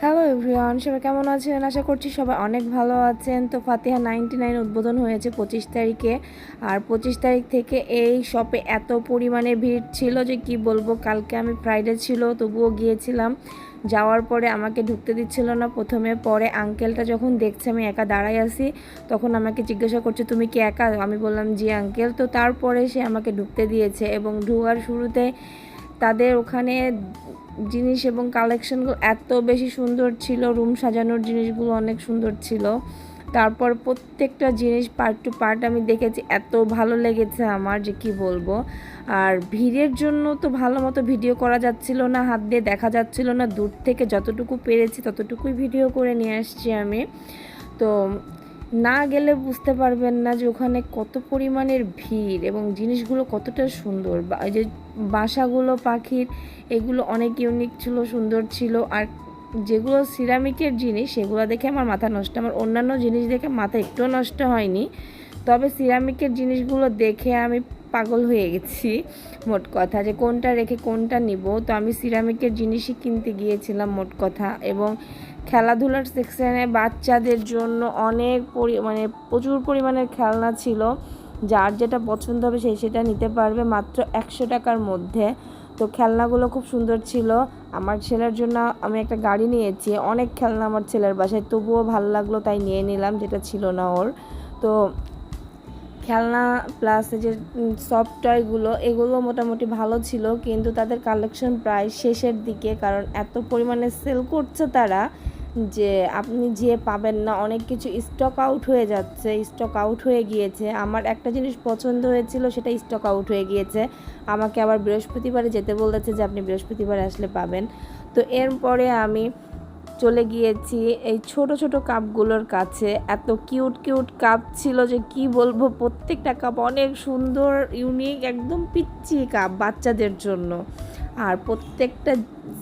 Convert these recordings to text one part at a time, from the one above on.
Hello everyone সবাই কেমন আছেন? আশা করছি সবাই অনেক ভালো আছেন। তো ফাতিহা নাইনটি নাইন উদ্বোধন হয়েছে পঁচিশ তারিখে। আর পঁচিশ তারিখ থেকে এই শপে এত পরিমাণে ভিড় ছিল যে কি বলব, কালকে আমি ফ্রাইডে ছিল, তবুও গিয়েছিলাম। যাওয়ার পরে আমাকে ঢুকতে দিচ্ছিল না। প্রথমে পরে আঙ্কেলটা যখন দেখছে আমি একা দাঁড়াই আছি, তখন আমাকে জিজ্ঞাসা করছে, তুমি কি একা? আমি বললাম, জি আঙ্কেল তো তারপরে সে আমাকে ঢুকতে দিয়েছে এবং ঢোকার শুরুতে তাদের ওখানে জিনিস এবং কালেকশনগুলো এত বেশি সুন্দর ছিল রুম সাজানোর জিনিসগুলো অনেক সুন্দর ছিল। তারপর প্রত্যেকটা জিনিস পার্ট টু পার্ট আমি দেখেছি, এত ভালো লেগেছে আমার যে কি বলব। আর ভিড়ের জন্য তো ভালো মতো ভিডিও করা যাচ্ছিল না, হাত দিয়ে দেখা যাচ্ছিল না। দূর থেকে যতটুকু পেরেছি ততটুকুই ভিডিও করে নিয়ে আসছি আমি। তো না গেলে বুঝতে পারবেন না যে ওখানে কত পরিমাণের ভিড় এবং জিনিসগুলো কতটা সুন্দর। যে বাসাগুলো, পাখির, এগুলো অনেক ইউনিক ছিল, সুন্দর ছিল। আর যেগুলো সিরামিকের জিনিস, সেগুলো দেখে আমার মাথা নষ্ট। আমার অন্যান্য জিনিস দেখে মাথা একটুও নষ্ট হয়নি। তবে সিরামিকের জিনিসগুলো দেখে আমি পাগল হয়ে গেছি, মোট কথা। যে কোনটা রেখে কোনটা নিব, তো আমি সিরামিকের জিনিসই কিনতে গিয়েছিলাম, মোট কথা। এবং খেলাধুলার সেকশানে বাচ্চাদের জন্য অনেক পরি মানে প্রচুর পরিমাণের খেলনা ছিল। যার যেটা পছন্দ হবে সেই সেটা নিতে পারবে মাত্র একশো টাকার মধ্যে। তো খেলনাগুলো খুব সুন্দর ছিল। আমার ছেলের জন্য আমি একটা গাড়ি নিয়েছি, অনেক খেলনা আমার ছেলের বাসায়, তবুও ভালো লাগল তাই নিয়ে নিলাম, যেটা ছিল না ওর। তো খেলনা প্লাস যে সফট টয়গুলো এগুলো মোটামুটি ভালো ছিল, কিন্তু তাদের কালেকশন প্রায় শেষের দিকে, কারণ এত পরিমাণে সেল করছে তারা যে আপনি যে পাবেন না, অনেক কিছু স্টক আউট হয়ে যাচ্ছে স্টক আউট হয়ে গিয়েছে। আমার একটা জিনিস পছন্দ হয়েছিল, সেটা স্টক আউট হয়ে গিয়েছে। আমাকে আবার বৃহস্পতিবারে যেতে বলেছে যে, আপনি বৃহস্পতিবারে আসলে পাবেন। তো এরপরে আমি চলে গিয়েছি এই ছোট ছোট কাপগুলোর কাছে। এত কিউট কিউট কাপ ছিল যে কি বলব, প্রত্যেকটা কাপ অনেক সুন্দর ইউনিক একদম পিচ্ছি কাপ বাচ্চাদের জন্য। আর প্রত্যেকটা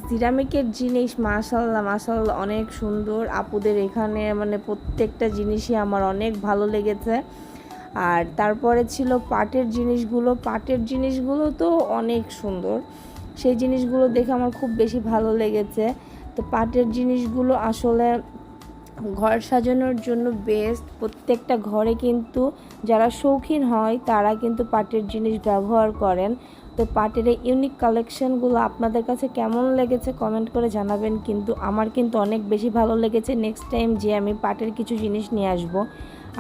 সিরামিকের জিনিস মাশাল্লাহ মাশাল্লাহ অনেক সুন্দর। আপুদের এখানে মানে প্রত্যেকটা জিনিসই আমার অনেক ভালো লেগেছে। আর তারপরে ছিল পাটের জিনিসগুলো। পাটের জিনিসগুলো তো অনেক সুন্দর। সেই জিনিসগুলো দেখে আমার খুব বেশি ভালো লেগেছে। তো পাটের জিনিসগুলো আসলে ঘর সাজানোর জন্য বেস্ট প্রত্যেকটা ঘরে কিন্তু যারা শৌখিন হয়, তারা কিন্তু পাটের জিনিস ব্যবহার করেন। তো পাটের এই ইউনিক কালেকশনগুলো আপনাদের কাছে কেমন লেগেছে কমেন্ট করে জানাবেন। কিন্তু আমার কিন্তু অনেক বেশি ভালো লেগেছে। নেক্সট টাইম যে আমি পাটের কিছু জিনিস নিয়ে আসব।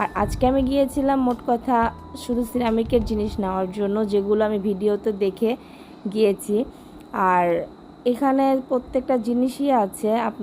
আর আজকে আমি গিয়েছিলাম মোট কথা শুধু সিরামিকের জিনিস নেওয়ার জন্য, যেগুলো আমি ভিডিওতে দেখে গিয়েছি। আর এখানে প্রত্যেকটা জিনিসই আছে। আপনার